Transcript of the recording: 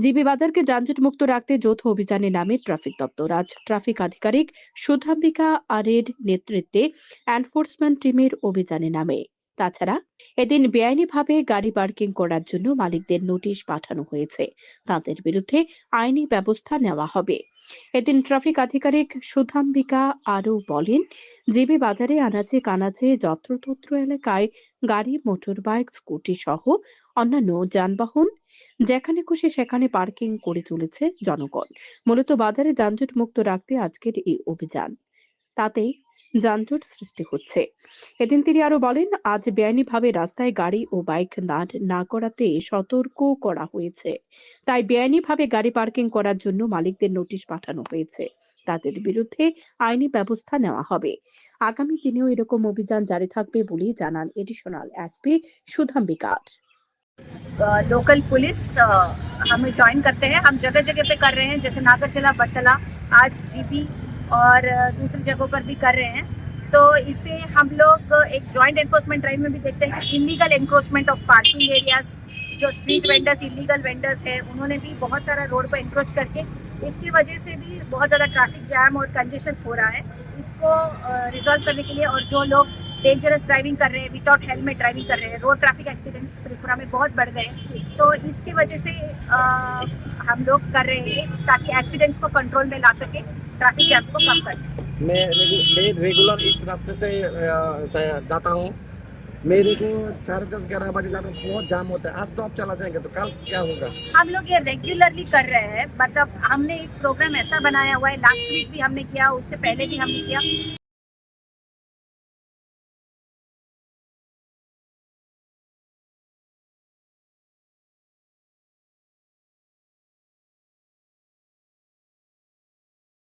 GB বাজারকে যানজট মুক্ত রাখতে যৌথ অভিযানে নামে ট্রাফিক দপ্তর। আজ ট্রাফিক আধিকারিক সুধাম্বিকা আরের নেতৃত্বে এনফোর্সমেন্ট টিমের অভিযানে নামে। তাছাড়া এদিন বেআইনিভাবে গাড়ি পার্কিং করার জন্য মালিকদের নোটিশ পাঠানো হয়েছে। তাদের বিরুদ্ধে আইনি ব্যবস্থা নেওয়া হবে। এদিন ট্রাফিক আধিকারিক সুধাম্বিকা আরও বলেন, জিবি বাজারে আনাচে কানাচে যত্রতত্র এলাকায় গাড়ি মোটর বাইক স্কুটি সহ অন্যান্য যানবাহন যেখানে খুশি সেখানে পার্কিং করে চলেছে জনগণ। মূলত বাজারে যানজট মুক্ত রাখতে আজকের এই অভিযান। তাতে যানজট সৃষ্টি হচ্ছে। এদিন তিনি আরও বলেন, আজ বেআইনিভাবে রাস্তায় গাড়ি ও বাইক দাঁড় না করাতে সতর্ক করা হয়েছে। তাই বেআইনিভাবে গাড়ি পার্কিং করার জন্য মালিকদের নোটিশ পাঠানো হয়েছে। তাদের বিরুদ্ধে আইনি ব্যবস্থা নেওয়া হবে। আগামী দিনেও এরকম অভিযান জারি থাকবে বলেই জানান এডিশনাল এসপি সুধাম্বিকার। लोकल पुलिस हमें ज्वाइन करते हैं। हम जगह जगह पे कर रहे हैं, जैसे नागरचला, बटला, आज जीबी और दूसरी जगहों पर भी कर रहे हैं। तो इसे हम लोग एक जॉइंट एनफोर्समेंट ड्राइव में भी देखते हैं। कि illegal encroachment of parking areas जो स्ट्रीट वेंडर्स इलीगल वेंडर्स हैं, उन्होंने भी बहुत सारा रोड पर इंक्रोच करके, इसकी वजह से भी बहुत ज़्यादा ट्रैफ़िक जैम और कंजेशन हो रहा है। इसको रिजॉल्व करने के लिए और जो लोग डेंजरस ड्राइविंग कर रहे हैं विदाउट हेलमेट ड्राइविंग कर रहे हैं रोड ट्रैफ़िक एक्सीडेंट्स त्रिपुरा में बहुत बढ़ गए हैं। तो इसकी वजह से अ, हम लोग कर रहे हैं ताकि एक्सीडेंट्स को कंट्रोल में ला सके ट्रैफ़िक जैम को कम कर सके। मैं मैं रेगुलर इस रास्ते से जाता हूँ। मेरे को साढ़े दस ग्यारह बजे जाता हूँ बहुत जाम होता है। आज तो आप चला जाएँगे तो कल क्या होगा? हम लोग ये रेगुलरली कर रहे हैं मतलब हमने एक प्रोग्राम ऐसा बनाया हुआ है लास्ट वीक भी हमने किया उससे पहले भी हमने किया।